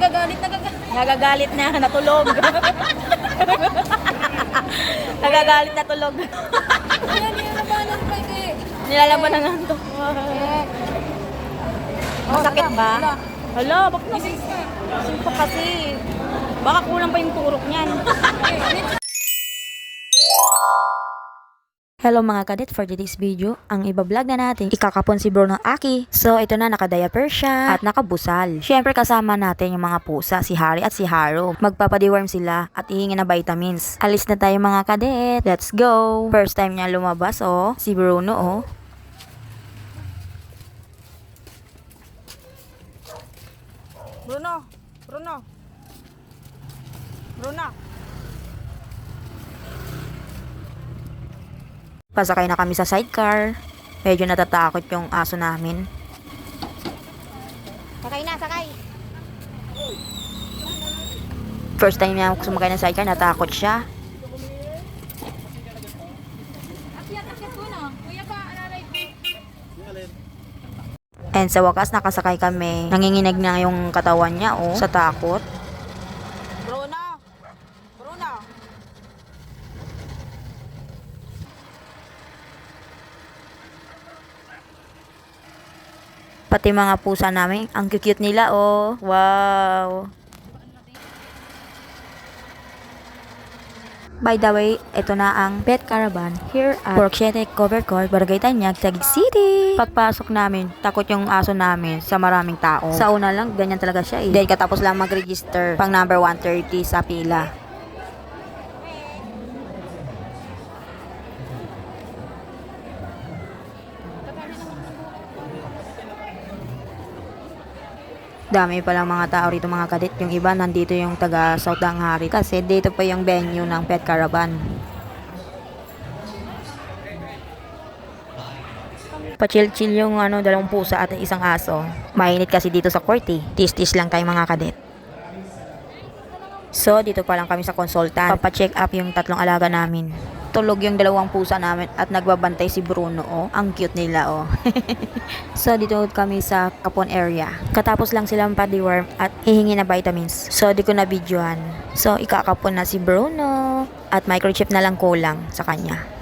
nagagalit, nagagalit. Nagagalit na, natulog. Nagagalit na tulog. Ayan, nilalabanan pa eh. Nilalaban na nga ito. Eh. Masakit wala, ba? Hala, bakit na? Gising. Sumpa kasi. Baka kulang pa yung turok niyan. Eh, Hello mga kadit, for today's video, ang ibablog na natin, ikakapon si bro ng Aki. So ito na, nakadiaper siya at nakabusal. Siyempre kasama natin yung mga pusa, si Harry at si Haro. Magpapadiworm sila at hihingi na vitamins. Alis na tayo mga kadit, let's go! First time niya lumabas oh, si Bruno oh. Bruno! Bruno! Bruno! Pasakay na kami sa sidecar. Medyo natatakot yung aso namin. Sakay na, sakay! First time niya sumakay ng sidecar, natakot siya. And sa wakas, nakasakay kami. Nanginginig na yung katawan niya, oh, sa takot. Bruno! Bruno! Pati mga pusa namin, ang cute nila, oh. Wow! By the way, ito na ang pet caravan here at Porchete Cover Court, Barangay Tanyag, Taguig City. Pagpasok namin, takot yung aso namin sa maraming tao. Sa una lang, ganyan talaga siya eh. Then katapos lang mag-register, pang number 130 sa pila. Dami palang mga tao rito mga kadit. Yung iba nandito yung taga South Danghari kasi dito pa yung venue ng pet caravan. Pa-chill-chill yung ano, dalawang pusa at isang aso. Mainit kasi dito sa court eh. Tis-tis lang tayo mga kadit. So, dito pa lang kami sa consultant. Papacheck up yung tatlong alaga namin. Tulog yung dalawang pusa namin at nagbabantay si Bruno, oh. Ang cute nila, oh. so, dito kami sa Kapon area. Katapos lang silang padiworm at hihingi na vitamins. So, di ko na videohan. So, ikakapon na si Bruno at microchip na lang kulang sa kanya.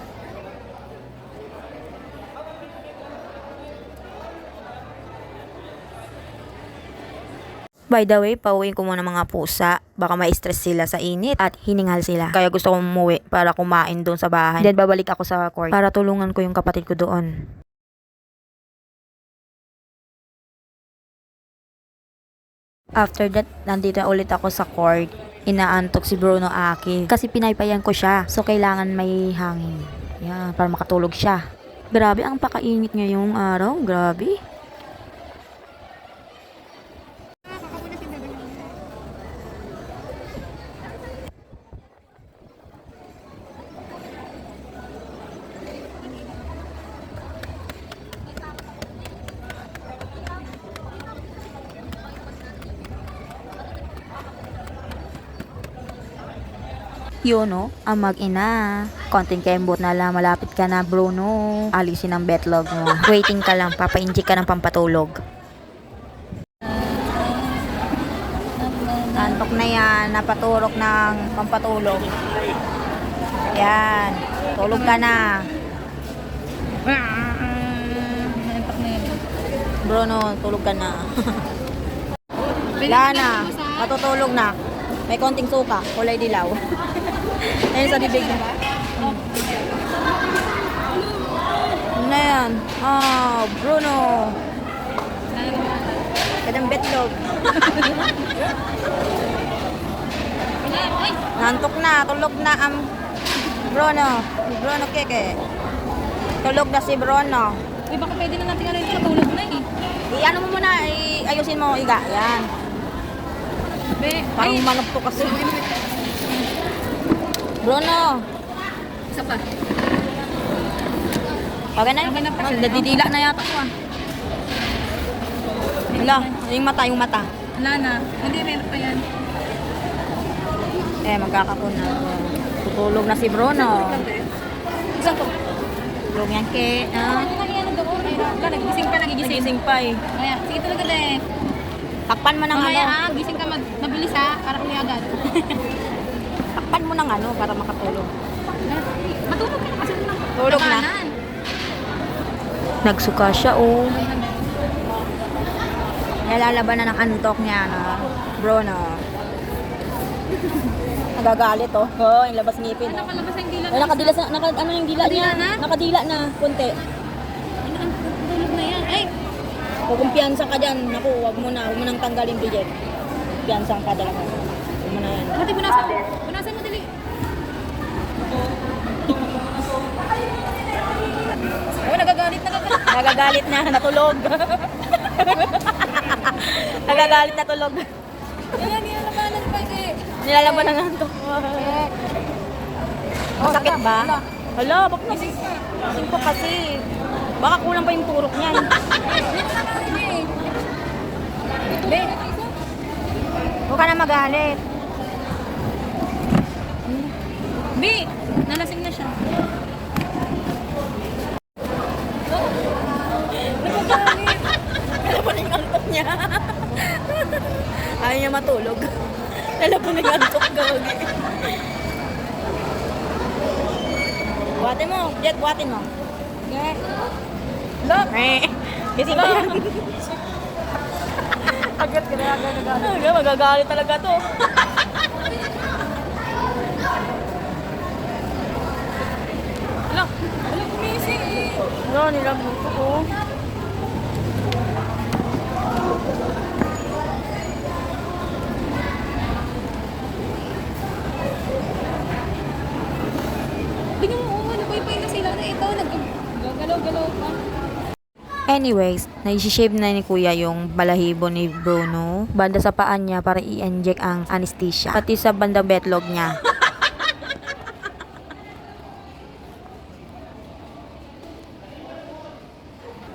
By the way, pauwiin ko muna mga pusa. Baka ma-stress sila sa init at hiningal sila. Kaya gusto kong umuwi para kumain doon sa bahay. Then babalik ako sa court para tulungan ko yung kapatid ko doon. After that, nandito ulit ako sa court. Inaantok si Bruno Aki. Kasi pinaypayan ko siya. So, kailangan may hangin. Yan, para makatulog siya. Grabe, ang pakainit ngayong araw. Grabe. Yun, no? Ang mag-ina. Konting kembot na lang. Malapit ka na, Bruno. Alisin ang betlog mo. Waiting ka lang. Papa-inject ka ng pampatulog. Antok na yan. Napaturok ng pampatulog. Yan. Tulog ka na. Bruno, tulog ka na. Pwede Wala ko na. na sa- Matutulog na. May konting suka. Kulay dilaw. Ayun sa bibig niya. Ano na yan? Ah, Bruno. Kadang betlog. Nantok na. Tulog na ang Bruno. Bruno keke. Tulog na si Bruno. uy, baka pwede na natin ano yung tulog na eh. I-ano mo muna. I- ayusin mo. Iga. Yan. Be, Parang manok to kasi. Bruno. isa pa. Okay na. Okay na pa. Nadidila na yata ko ah. Wala. Yung mata, yung mata. Wala na. Hindi, meron pa yan. Eh, magkakapon na. Tutulog na si Bruno. Isang ko. Tulog yan ke. Ah, Ano yan doon? Wala, nagigising pa, nagigising. nagising pa eh. Kaya, sige talaga din. Takpan mo ng ano. ah, gising ka mag siya, para kumiagad. Takpan mo ng ano para makatulog. Matulog ka na kasi naman. Tulog na. Nagsuka siya, oh. Nalalaban na ng antok niya, no? Bruno. Nagagalit, oh. Oh, yung labas ngipin, oh. Nakalabas ang dila. Ay, nakadilas na, naka, ano yung dila niya? Nakadila na? Nakadila na, kunti. Tulog na yan. Ay, O kung piyansa ka dyan, naku, wag mo na, wag mo nang tanggalin, Bridget. Piyansa ka talaga. Wag mo na yan. Mati, mo. Punasan mo, dali. Oh, nagagalit na Nagagalit na, natulog. nagagalit na tulog. Yan, nilalabanan pa eh. Nilalaban na ng antok. Masakit ba? Hala, bakit nasing pa kasi. Baka kulang pa yung turok niyan. Be, Huwag ka na magalit. Be, nalasing na siya. Nalaban yung antok niya. Ayaw niya matulog. Nalaban yung antok gawagi. Buhatin mo. Jet, buhatin mo. Ge. Look! Eh, kasi ba? Agad ka na, agad, agad. Talaga, magagalit talaga to. Ala, ala, gumising eh. Ano, nilambot ko. Tingnan mo, oh, nagpaypay na sila na ito. Nag-galaw-galaw pa. Anyways, naisishave na ni Kuya yung balahibo ni Bruno. Banda sa paan niya para i-inject ang anesthesia. Pati sa bandang betlog niya.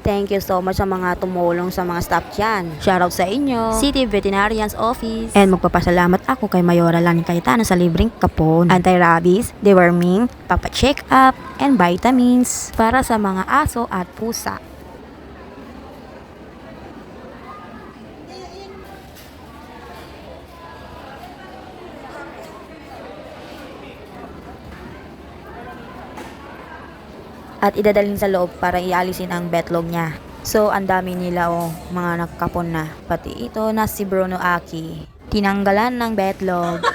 Thank you so much sa mga tumulong sa mga staff dyan. Shoutout sa inyo. City Veterinarian's Office. And magpapasalamat ako kay Mayora Lani Cayetano sa libreng kapon, anti-rabies, deworming, papa-check up, and vitamins para sa mga aso at pusa. At idadalhin sa loob para ialisin ang betlog niya. So, ang dami nila oh, mga nakapon na. Pati ito na si Bruno Aki. Tinanggalan ng betlog.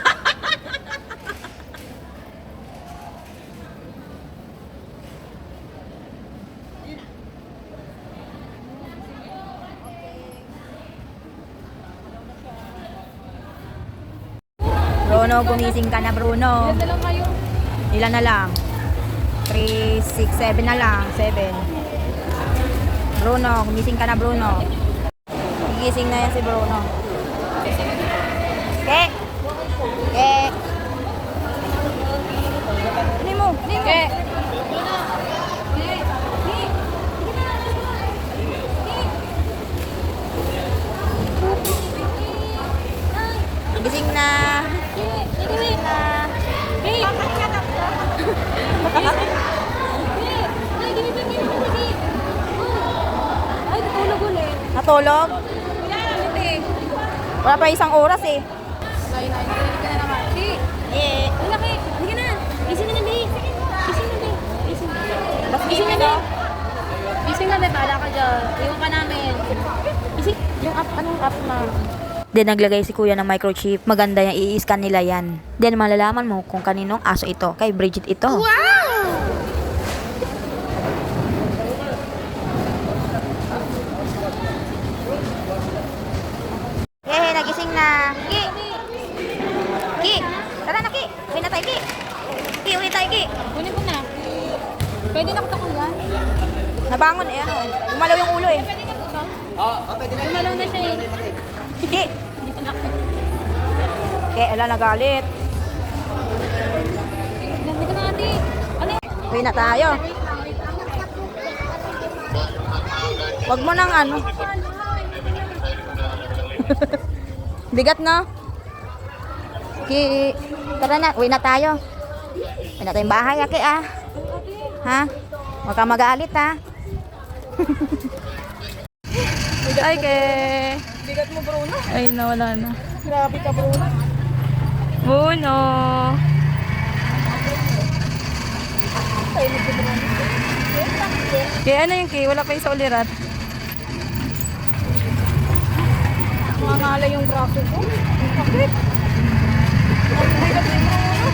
Bruno, gumising ka na Bruno. Ilan na lang 3, 6, 7 na lang. 7. Bruno, gumising ka na Bruno. Gigising na yan si Bruno. Ke! Ke! Hindi mo! Hindi mo! Ge. Natulog? Wala pa isang oras eh. Eh, na. Gising na. Gising na, Bi. Bahala ka dyan. Iwan ka namin. Gising. Yung anong app na? Then naglagay si kuya ng microchip. Maganda yan, i-scan nila yan. Then malalaman mo kung kaninong aso ito. Kay Bridget ito. Yay, Ki! Ki! Tara na, Ki! Uwi na tayo, Ki! Ki, uwi tayo, Ki! Kunin ko na. Pwede na kita kuya. Nabangon eh, ano eh. Umalaw yung ulo eh. Pwede na ko ba? Gumalaw na siya eh. Ki! Hindi pa nakita. Ki, ala, nagalit. Ganda ka na ate. Ano? Uwi na tayo. Wag mo nang ano. Bigat na. Ki, tara na, uwi na tayo. Uwi na tayong bahay, aki ah. Ha? Huwag ka magalit ha. Ay, ke. Bigat mo, Bruno. Ay, nawala na. Grabe ka, Bruno. Bruno. Kaya ano yung kay? Wala pa yung sa ulirat. Mangala yung braso ko. Ang sakit. Ang hirap yung Bruno.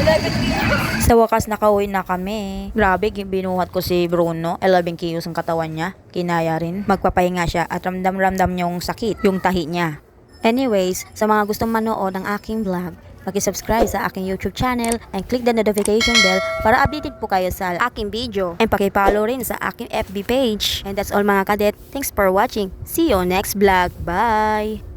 11 kilos. Sa wakas nakauwi na kami. Grabe, binuhat ko si Bruno. 11 kilos ang katawan niya. Kinaya rin. Magpapahinga siya at ramdam-ramdam yung sakit, yung tahi niya. Anyways, sa mga gustong manood ng aking vlog, Paki-subscribe sa aking YouTube channel and click the notification bell para updated po kayo sa aking video. And paki-follow rin sa aking FB page. And that's all mga kadet. Thanks for watching. See you next vlog. Bye!